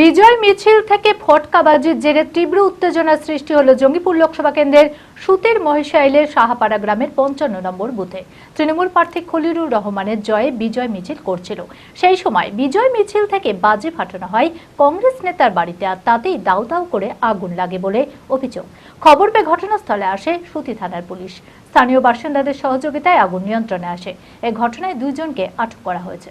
বিজয় মিছিল থেকে ফটকাবাজির জেরে তীব্র উত্তেজনা সৃষ্টি হলো জঙ্গিপুর লোকসভা কেন্দ্রের সুতির মহিষাইলের সাহাপাড়া গ্রামের পঞ্চান্ন নম্বর বুথে। তৃণমূল প্রার্থী খলিরুর রহমানের জয়ে বিজয় মিছিল করছিল। সেই সময় বিজয় মিছিল থেকে বাজে ফাটানো হয় কংগ্রেস নেতার বাড়িতে আর তাতেই দাউ দাউ করে আগুন লাগে বলে অভিযোগ। খবর পেয়ে ঘটনাস্থলে আসে সুতি থানার পুলিশ। স্থানীয় বাসিন্দাদের সহযোগিতায় আগুন নিয়ন্ত্রণে আসে। এ ঘটনায় দুইজনকে আটক করা হয়েছে।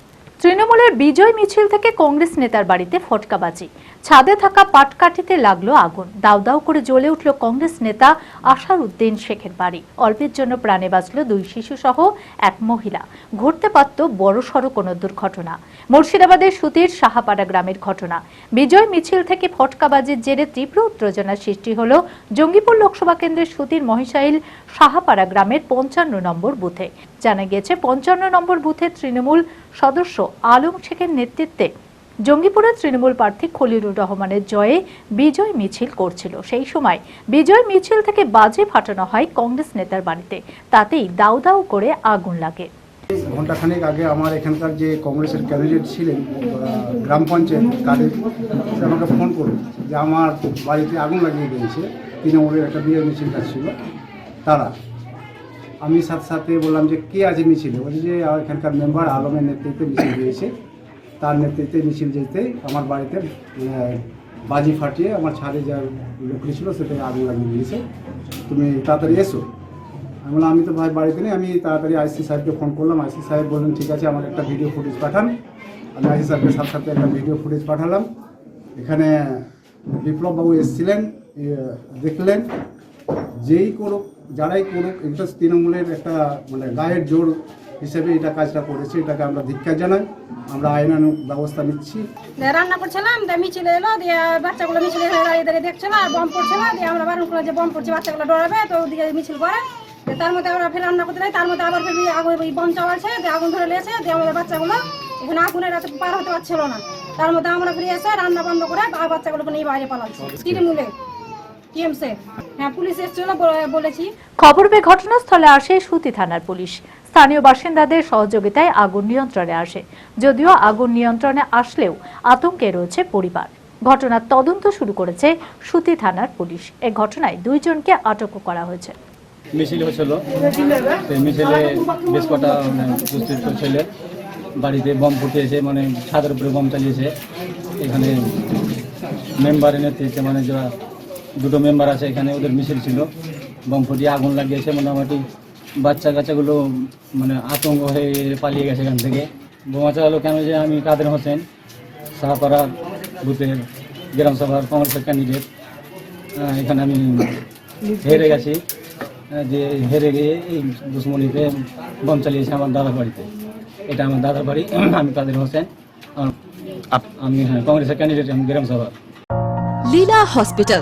তৃণমূলের বিজয় মিছিল থেকে কংগ্রেস নেতার বাড়িতে ফটকাবাজি। ছাদে থাকা পাটকাঠিতে লাগল আগুন। দাউ দাউ করে জ্বলে উঠল কংগ্রেস নেতা আশার উদ্দিন শেখের বাড়ি। অল্পের জন্য প্রাণে বাঁচল দুই শিশু সহ এক মহিলা। ঘটতে পারত বড়সড় কোনো দুর্ঘটনা। মুর্শিদাবাদের সুতির সাহাপাড়া গ্রামের ঘটনা। বিজয় মিছিল থেকে ফটকাবাজির জেরে তীব্র উত্তেজনার সৃষ্টি হল জঙ্গিপুর লোকসভা কেন্দ্রের সুতির মহিষাইল সাহাপাড়া গ্রামের পঞ্চান্ন নম্বর বুথে। জানা গিয়েছে, পঞ্চান্ন নম্বর বুথে তৃণমূল সদস্য আলম শেখের নেতৃত্বে জঙ্গিপুরের তৃণমূল প্রার্থী খলিলুর রহমানের জয়ে বিজয় মিছিল করছিল। সেই সময় বিজয় মিছিল থেকে বাজে ফাটানো হয় কংগ্রেস নেতার বাড়িতে। তাতেই দাউ দাউ করে আগুন লাগে। ঘন্টাখানেক আগে আমার এখানকার যে কংগ্রেসের ক্যান্ডিডেট ছিলেন গ্রাম পঞ্চায়েত তাদের আমাকে ফোন করল যে আমার বাড়িতে আগুন লাগিয়ে দিয়েছে। তৃণমূলের একটা বিয়ে মিছিল ছিল তারা আমি সাথে সাথে বললাম যে, কে আছে মিছিলে? বলছে যে এখানকার মেম্বার আলমের নেতৃত্বে মিছিল দিয়েছে। তার নেতৃত্বে মিছিল যেতেই আমার বাড়িতে বাজি ফাটিয়ে আমার ছাদে যা লুকড়ি ছিল সেটাকে আগুন লাগিয়ে দিয়েছে। তুমি তাড়াতাড়ি এসো। আমি বললাম, আমি তো ভাই বাড়িতে নেই, আমি তাড়াতাড়ি আইসি সাহেবকে ফোন করলাম। আইসি সাহেব বললেন, ঠিক আছে, আমার একটা ভিডিও ফুটেজ পাঠান। আমি আইসি সাহেবকে সাথে সাথে একটা ভিডিও ফুটেজ পাঠালাম। এখানে বিপ্লববাবু এসেছিলেন দেখলেন, যেই করুক যারাই করুক এটা তৃণমূলের একটা মানে গায়ের জোর হিসেবে এটা কাজটা করেছে এটাকে আমরা ধিক্ষার জানাই আমরা আইনানুক ব্যবস্থা নিচ্ছি। দিয়ে রান্না করছিলাম দিয়ে মিছিল এলো দিয়ে বাচ্চাগুলো মিছিল দাঁড়িয়ে দাঁড়িয়ে দেখছিল আর বম পড়ছিল দিয়ে আমরা বারণ করলাম যে বম পড়ছে বাচ্চাগুলো ডরাবে তো ওদিকে মিছিল করে। তার মধ্যে আমরা ফের রান্না করতে যাই তার মধ্যে আবার ফের আগুন ওই বম চাওয়াছে দিয়ে আগুন ধরে লেছে দিয়ে আমাদের বাচ্চাগুলো এখানে আগুনের রাতে পার হতে পারছিল না। তার মধ্যে আমরা ফিরে এসে রান্না বন্ধ করে বাচ্চাগুলোকে নিয়ে বাইরে পালাচ্ছি তৃণমূলে। খবর পেয়ে ঘটনাস্থলে আসে সুতি থানার পুলিশ। স্থানীয় বাসিন্দাদের সহযোগিতায় আগুন নিয়ন্ত্রণে আসে। যদিও আগুন নিয়ন্ত্রণে আসলেও আতঙ্কে রয়েছে পরিবার। ঘটনার তদন্ত শুরু করেছে সুতি থানার পুলিশ। এ ঘটনায় দুইজনকে আটক করা হয়েছে। মিছিল হচ্ছিল সেই মিছিলে বেশ কটা মানে উপস্থিত ছেলে বাড়িতে বম ফুটিয়েছে মানে ছাদের উপরে বম চালিয়েছে। এখানে মেম্বারের নেতৃত্বে মানে যারা দুটো মেম্বার আছে এখানে, ওদের মিছিল ছিল। বম ফুটিয়ে আগুন লাগিয়েছে মোটামুটি। বাচ্চা কাচ্চাগুলো মানে আতঙ্ক হয়ে পালিয়ে গেছে এখান থেকে। বোমা চালালো কেন যে আমি কাদের হোসেন? সাহাপাড়া বুথের গ্রাম সভার কংগ্রেসের ক্যান্ডিডেট এখানে আমি হেরে গেছি। যে হেরে গিয়ে এই দুশ্মনীতে বম চালিয়েছে আমার দাদার বাড়িতে। এটা আমার দাদার বাড়ি, আমি কাদের হোসেন। আমি হ্যাঁ কংগ্রেসের ক্যান্ডিডেট আমি গ্রাম সভা Leela hospital.